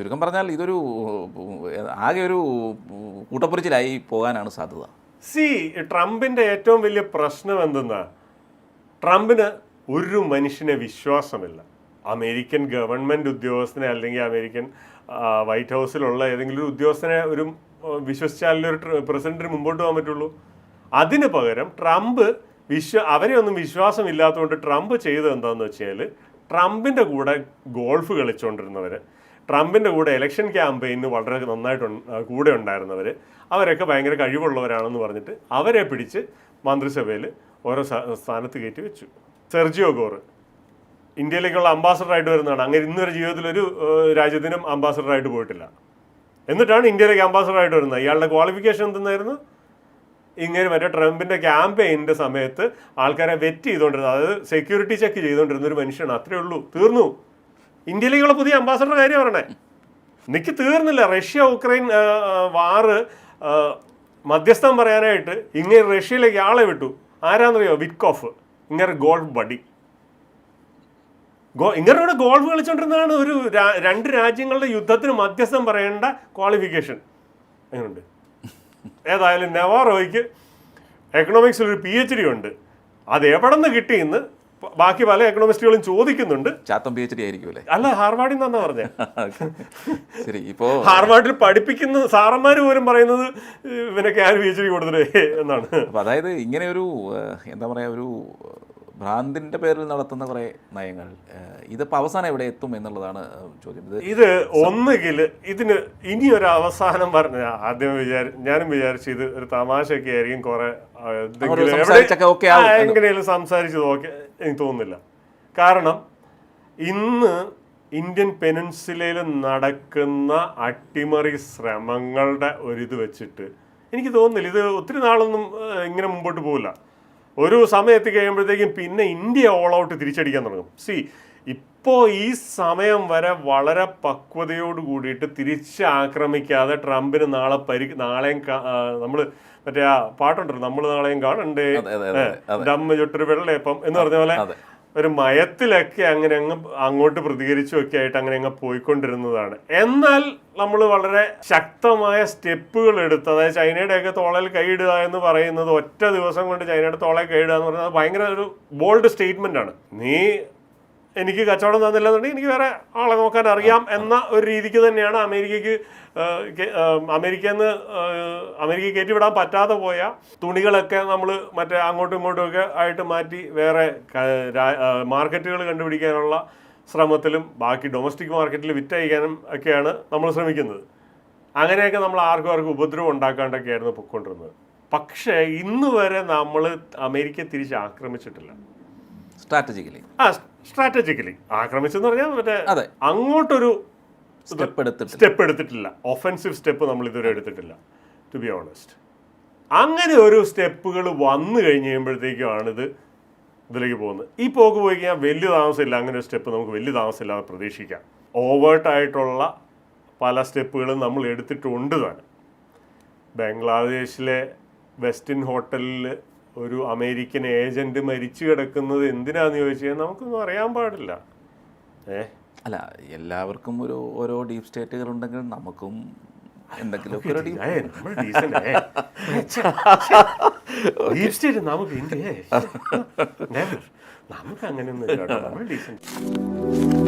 ചുരുക്കം പറഞ്ഞാൽ ഇതൊരു ആകെ ഒരു കൂട്ടപ്പുറിച്ചിലായി പോകാനാണ് സാധ്യത. സി ട്രംപിന്റെ ഏറ്റവും വലിയ പ്രശ്നം എന്തെന്നാ? ട്രംപിന് ഒരു മനുഷ്യനെ വിശ്വാസമില്ല. അമേരിക്കൻ ഗവൺമെന്റ് ഉദ്യോഗസ്ഥനെ അല്ലെങ്കിൽ അമേരിക്കൻ വൈറ്റ് ഹൗസിലുള്ള ഏതെങ്കിലും ഒരു ഉദ്യോഗസ്ഥനെ ഒരു വിശ്വസിച്ചാലേ ഒരു പ്രസിഡന്റിന് മുമ്പോട്ട് പോകാൻ പറ്റുള്ളൂ. അതിന് പകരം ട്രംപ് വിശ്വ അവരെ ഒന്നും വിശ്വാസമില്ലാത്തതുകൊണ്ട് ട്രംപ് ചെയ്തത് എന്താണെന്ന് വെച്ചാൽ ട്രംപിന്റെ കൂടെ ഗോൾഫ് കളിച്ചുകൊണ്ടിരുന്നവര് ട്രംപിന്റെ കൂടെ ഇലക്ഷൻ ക്യാമ്പയിന് വളരെ നന്നായിട്ട് കൂടെ ഉണ്ടായിരുന്നവർ അവരൊക്കെ ഭയങ്കര കഴിവുള്ളവരാണെന്ന് പറഞ്ഞിട്ട് അവരെ പിടിച്ച് മന്ത്രിസഭയിൽ ഓരോ സ്ഥാനത്ത് കയറ്റി വെച്ചു. സെർജിയോ ഗോർ ഇന്ത്യയിലേക്കുള്ള അംബാസഡറായിട്ട് വരുന്നതാണ്. അങ്ങനെ ഇന്നുവരെ ജീവിതത്തിൽ ഒരു രാജ്യത്തിനും അംബാസഡറായിട്ട് പോയിട്ടില്ല. എന്നിട്ടാണ് ഇന്ത്യയിലേക്ക് അംബാസഡറായിട്ട് വരുന്നത്. ഇയാളുടെ ക്വാളിഫിക്കേഷൻ എന്തെന്നായിരുന്നു? ഇങ്ങനെ മറ്റേ ട്രംപിന്റെ ക്യാമ്പയിന്റെ സമയത്ത് ആൾക്കാരെ വെറ്റ് ചെയ്തുകൊണ്ടിരുന്നത് അതായത് സെക്യൂരിറ്റി ചെക്ക് ചെയ്തുകൊണ്ടിരുന്ന ഒരു മനുഷ്യനാണ്. അത്രയേ ഉള്ളൂ. തീർന്നു. ഇന്ത്യയിലേക്കുള്ള പുതിയ അംബാസഡർ കാര്യം പറയണേ. എനിക്ക് തീർന്നില്ല. റഷ്യ ഉക്രൈൻ വാറ് മധ്യസ്ഥം പറയാനായിട്ട് ഇങ്ങനെ റഷ്യയിലേക്ക് ആളെ വിട്ടു. ആരാന്നറിയോ? വിറ്റ്കോഫ്. ഇങ്ങനെ ഗോൾഫ് ബഡി. ഗോ ഇങ്ങനെ കൂടെ ഗോൾഫ് കളിച്ചുകൊണ്ടിരുന്നതാണ് ഒരു രണ്ട് രാജ്യങ്ങളുടെ യുദ്ധത്തിന് മധ്യസ്ഥം പറയേണ്ട ക്വാളിഫിക്കേഷൻ അങ്ങനെയുണ്ട് ഏതായാലും നെവാറോയ്ക്ക് എക്കണോമിക്സിൽ ഒരു പി എച്ച് ഡി ഉണ്ട്. അത് എവിടെ നിന്ന് കിട്ടിയെന്ന് ബാക്കി പല എക്കണോമിസ്റ്റുകളും ചോദിക്കുന്നുണ്ട്. ചാത്തം പി എച്ച് ഡി ആയിരിക്കും അല്ലേ ഹാർവാർഡിൽ നിന്നാ പറഞ്ഞേ. ശരി ഇപ്പോ ഹാർവാർഡിൽ പഠിപ്പിക്കുന്ന സാറന്മാർ പോലും പറയുന്നത് ഇവനൊക്കെ ആര് പി എച്ച് ഡി കൊടുത്തിട്ട് എന്നാണ്. അതായത് ഇങ്ങനെ ഒരു എന്താ പറയുക ഒരു ഭ്രാന്തിന്റെ പേരിൽ നടത്തുന്ന കുറേ നയങ്ങൾ. ഇതിപ്പോൾ അവസാനം എവിടെ എത്തും എന്നുള്ളതാണ് ചോദ്യം. ഇത് ഇത് ഒന്നുകിൽ ഇതിന് ഇനി ഒരു അവസാനം പറഞ്ഞ ആദ്യം വിചാരി ഞാനും വിചാരിച്ചു ഇത് ഒരു തമാശയൊക്കെ ആയിരിക്കും കുറെ എന്ന്. സംസാരിച്ചത് ഓക്കെ എനിക്ക് തോന്നുന്നില്ല. കാരണം ഇന്ന് ഇന്ത്യൻ പെനിൻസുലയിൽ നടക്കുന്ന അട്ടിമറി ശ്രമങ്ങളുടെ ഒരിത് വെച്ചിട്ട് എനിക്ക് തോന്നുന്നില്ല. ഇത് ഒത്തിരി നാളൊന്നും ഇങ്ങനെ മുമ്പോട്ട് പോകില്ല ഒരു സമയത്ത് കഴിയുമ്പോഴത്തേക്കും പിന്നെ ഇന്ത്യ ഓൾ ഔട്ട് തിരിച്ചടിക്കാൻ തുടങ്ങും സി ഇപ്പോൾ ഈ സമയം വരെ വളരെ പക്വതയോട് കൂടിയിട്ട് തിരിച്ച് ആക്രമിക്കാതെ ട്രംപിന് നാളെ പരി നാളെയും നമ്മൾ മറ്റേ ആ പാട്ടുണ്ടല്ലോ നമ്മൾ നാളെയും കാണണ്ടേ. ഡമ്മ ചുട്ടൊരു വെള്ളയപ്പം എന്ന് പറഞ്ഞ പോലെ. ഒരു മയത്തിലൊക്കെ അങ്ങനെ അങ്ങ് അങ്ങോട്ട് പ്രതികരിച്ചുമൊക്കെ ആയിട്ട് അങ്ങനെ അങ്ങ് പോയിക്കൊണ്ടിരുന്നതാണ്. എന്നാൽ നമ്മൾ വളരെ ശക്തമായ സ്റ്റെപ്പുകൾ എടുത്ത് അതായത് ചൈനയുടെയൊക്കെ തോളയിൽ കൈയിടുക എന്ന് പറയുന്നത് ഒറ്റ ദിവസം കൊണ്ട് ചൈനയുടെ തോളയിൽ കൈയിടുക എന്ന് പറയുന്നത് ഭയങ്കര ഒരു ബോൾഡ് സ്റ്റേറ്റ്മെന്റ് ആണ്. നീ എനിക്ക് കച്ചവടം തന്നില്ലെന്നുണ്ടെങ്കിൽ എനിക്ക് വേറെ ആളെ നോക്കാൻ അറിയാം എന്ന ഒരു രീതിക്ക് തന്നെയാണ് അമേരിക്കക്ക് അമേരിക്കയിൽ നിന്ന് ഏഹ്, അമേരിക്ക കയറ്റിവിടാൻ പറ്റാതെ പോയ തുണികളൊക്കെ നമ്മൾ മറ്റേ അങ്ങോട്ടും ഇങ്ങോട്ടും ഒക്കെ ആയിട്ട് മാറ്റി വേറെ മാർക്കറ്റുകൾ കണ്ടുപിടിക്കാനുള്ള ശ്രമത്തിലും ബാക്കി ഡൊമസ്റ്റിക് മാർക്കറ്റിൽ വിറ്റയക്കാനും ഒക്കെയാണ് നമ്മൾ ശ്രമിക്കുന്നത്. അങ്ങനെയൊക്കെ നമ്മൾ ആർക്കും ആർക്കും ഉപദ്രവം ഉണ്ടാക്കാണ്ടൊക്കെയായിരുന്നു പൊയ്ക്കൊണ്ടിരുന്നത്. പക്ഷേ ഇന്ന് വരെ നമ്മൾ അമേരിക്ക തിരിച്ച് ആക്രമിച്ചിട്ടില്ല. സ്ട്രാറ്റജിക്കലി ആ സ്ട്രാറ്റജിക്കലി ആക്രമിച്ചെന്ന് പറഞ്ഞാൽ മറ്റേ. അങ്ങോട്ടൊരു സ്റ്റെപ്പ് എടുത്തിട്ട് സ്റ്റെപ്പ് എടുത്തിട്ടില്ല. ഒഫൻസീവ് സ്റ്റെപ്പ് നമ്മൾ ഇതുവരെ എടുത്തിട്ടില്ല ടു ബി ഓണസ്റ്റ് അങ്ങനെ ഒരു സ്റ്റെപ്പുകൾ വന്നു കഴിഞ്ഞ് കഴിയുമ്പോഴത്തേക്കുമാണ് ഇത് ഇതിലേക്ക് പോകുന്നത്. ഈ പോക്ക് പോയി കഴിഞ്ഞാൽ വലിയ താമസമില്ല. അങ്ങനെ ഒരു സ്റ്റെപ്പ് നമുക്ക് വലിയ താമസമില്ലാതെ പ്രതീക്ഷിക്കാം. ഓവേർട്ടായിട്ടുള്ള പല സ്റ്റെപ്പുകളും നമ്മൾ എടുത്തിട്ടുണ്ട് തന്നെ ബംഗ്ലാദേശിലെ വെസ്റ്റിൻ ഹോട്ടലിൽ ഒരു അമേരിക്കൻ ഏജന്റ് മരിച്ചു കിടക്കുന്നത് എന്തിനാന്ന് ചോദിച്ചു കഴിഞ്ഞാൽ നമുക്കൊന്നും അറിയാൻ പാടില്ല. ഏ? അല്ല എല്ലാവർക്കും ഒരു ഓരോ ഡീപ് സ്റ്റേറ്റുകൾ ഉണ്ടെങ്കിൽ നമുക്കും എന്തെങ്കിലും ഡീപ് സ്റ്റേറ്റ് നമുക്ക് ഇന്ത്യ നമുക്ക് അങ്ങനെയൊന്നും. നമ്മൾ ഡീസന്റ്